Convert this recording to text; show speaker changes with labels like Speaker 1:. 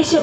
Speaker 1: এসো।